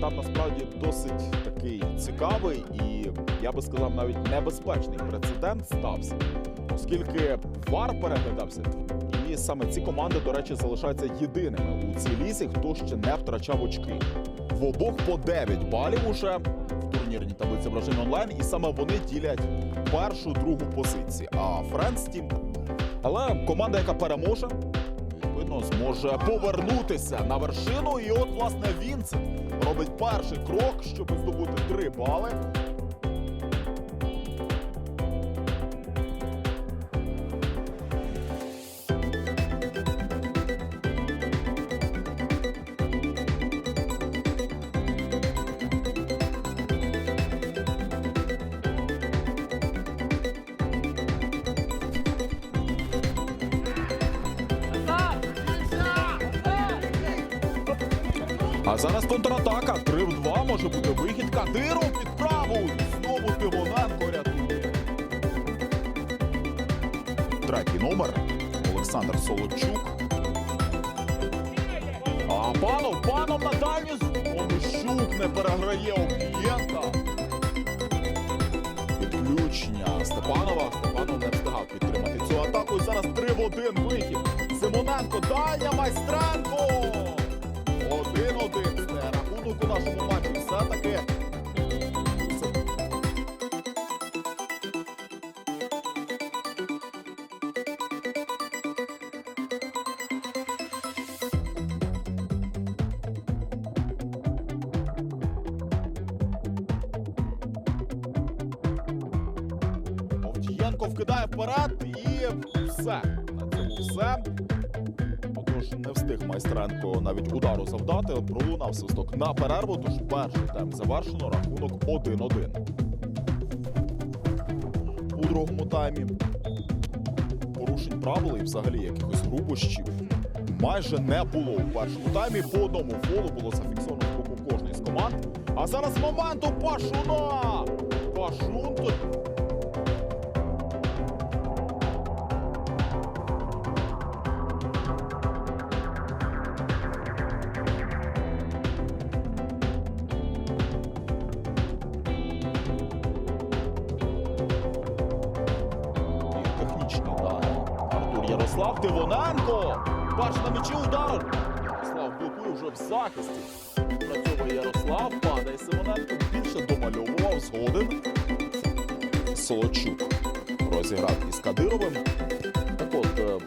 Там насправді досить такий цікавий і я би сказав навіть небезпечний прецедент стався, оскільки вар переглядався. І саме ці команди, до речі, залишаються єдиними у цій лізі, хто ще не втрачав очки. В обох по 9 балів уже в турнірній таблиці вражень онлайн, і саме вони ділять першу другу позиції. А Френс Тім. Але команда, яка переможе, відповідно зможе повернутися на вершину. І от, власне, Вінсент робить перший крок, щоб здобути три бали. Зараз контратака. 3 в 2 може бути вихід. Кадиров під праву. Знову Тимоненко рятує. Третій номер. Олександр Солодчук. А панов, панов на дальню. Онищук не переграє Об'єнта. Підключення Степанова. Степанов не встигав підтримати цю атаку. І зараз 3 в 1 вихід. Симоненко, дальня майстренко. Матчі. Все-таки. Овдієнко вкидає вперед і все. На цьому все. Не встиг майстренко навіть удару завдати. Пролунав свисток на перерву. Тож перший тайм завершено. Рахунок 1-1. У другому таймі порушень правил і взагалі якихось грубощів майже не було у першому таймі. По одному фолу було зафіксовано з боку кожної з команд. А зараз момент у Пашуна! Пашун тут Ярослав Тивоненко. Бач на м'ячі удар. Ярослав блокує вже в захисті. Працьовує Ярослав, падає Симоненко. Більше домальовував згоден. Солочук розіграв із Кадировим. Так от, е,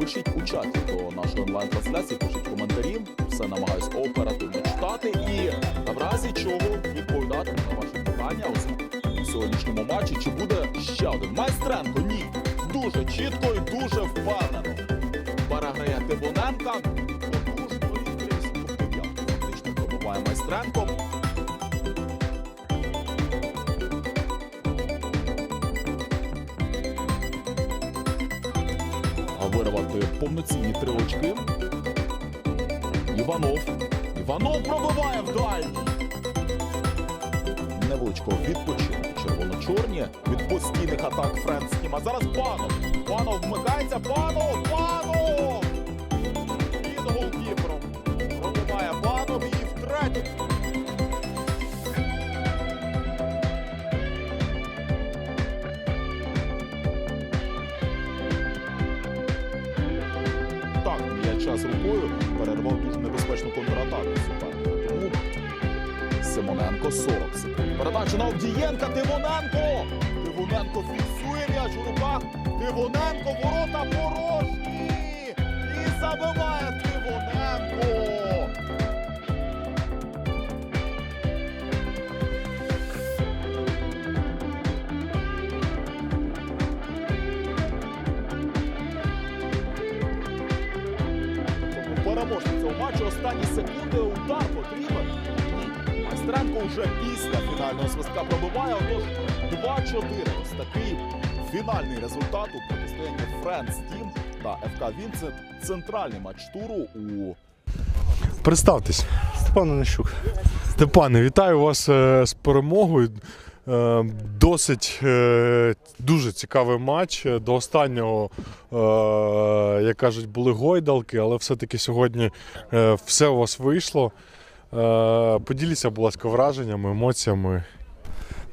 пишіть у чаті до нашої онлайн-трансляції, пишіть коментарі. Все намагаюсь оперативно читати і в разі чого відповідати на ваші питання. У сьогоднішньому матчі. Чи буде ще один майстренко? Ні. Дуже чітко і дуже впевнено. Переграє Тибоненка. Потужно і десь фактично пробиває майстренко. Вирвати повноцінні три очки. Іванов. Іванов пробиває в дальній невеличкого відпочинку. Червоно-чорні від постійних атак Френскім. А зараз панов. Панов вмикається. Панов! Панов! Під голкіпером. Пробиває панов і втретє. Так, м'яча з рукою перервав дуже небезпечну контратаку суперника. Симоненко 40 секунд. Передача на Овдієнка. Тимоненко. Тимоненко фіксує м'яч у руках. Тимоненко ворота порожні. забиває Тивоненко. Тому переможця цього матчу останні секунди удар потрібен. Ні, вже після фінального свистка пробиває. Отож 2-4. Ось такий фінальний результат у протистоянні Friends Team та ФК Вінцент. Центральний матч туру у Представтесь. Степан Онищук. Степане, вітаю вас е, з перемогою. Е, Досить е, дуже цікавий матч. До останнього, як кажуть, були гойдалки, але все-таки сьогодні все у вас вийшло. Е, Поділіться, будь ласка, враженнями, емоціями.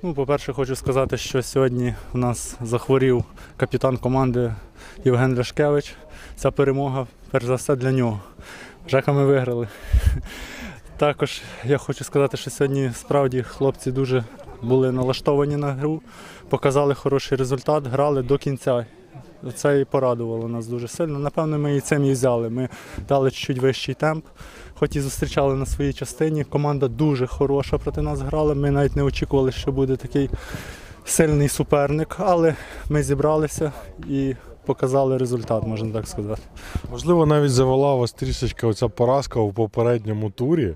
Ну, по-перше, хочу сказати, що сьогодні у нас захворів капітан команди Євген Ляшкевич. Ця перемога, перш за все, для нього. Жека ми виграли. Також я хочу сказати, що сьогодні справді хлопці дуже були налаштовані на гру, показали хороший результат, грали до кінця. Це і порадувало нас дуже сильно. Напевно, ми і цим і взяли. Ми дали чуть вищий темп, хоч і зустрічали на своїй частині. Команда дуже хороша проти нас грала. Ми навіть не очікували, що буде такий сильний суперник, але ми зібралися і показали результат, можна так сказати. Можливо, навіть завела вас трішечки оця поразка у попередньому турі.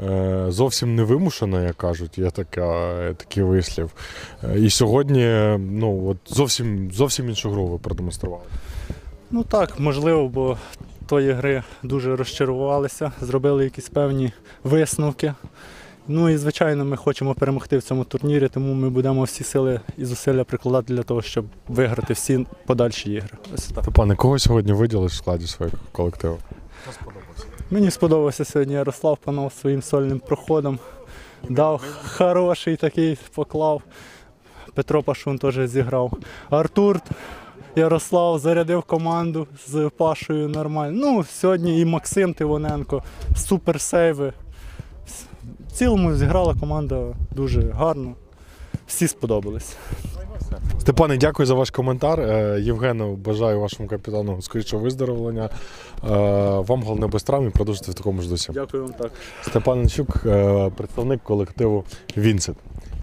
Е, Зовсім не вимушена, як кажуть, є така, е, такий вислів. Е, І сьогодні ну, от зовсім, зовсім іншу гру ви продемонстрували. Ну так, можливо, бо тої гри дуже розчарувалися, зробили якісь певні висновки. Ну і звичайно, ми хочемо перемогти в цьому турнірі, тому ми будемо всі сили і зусилля прикладати для того, щоб виграти всі подальші ігри. Так. Кого сьогодні виділиш в складі свого колективу? Мені сподобався сьогодні Ярослав Панов своїм сольним проходом. Дав хороший такий поклав. Петро Пашун теж зіграв. Артур Ярослав зарядив команду з Пашою нормально. Ну, сьогодні і Максим Тивоненко, супер сейви. В цілому зіграла команда дуже гарно. Всі сподобались. Степане, дякую за ваш коментар. Е, Євгену, бажаю вашому капітану скорішого виздоровлення. Е, Вам головне без травм і продовжити в такому ж дусі. Дякую вам так. Степан Нечук, е, представник колективу Вінцет.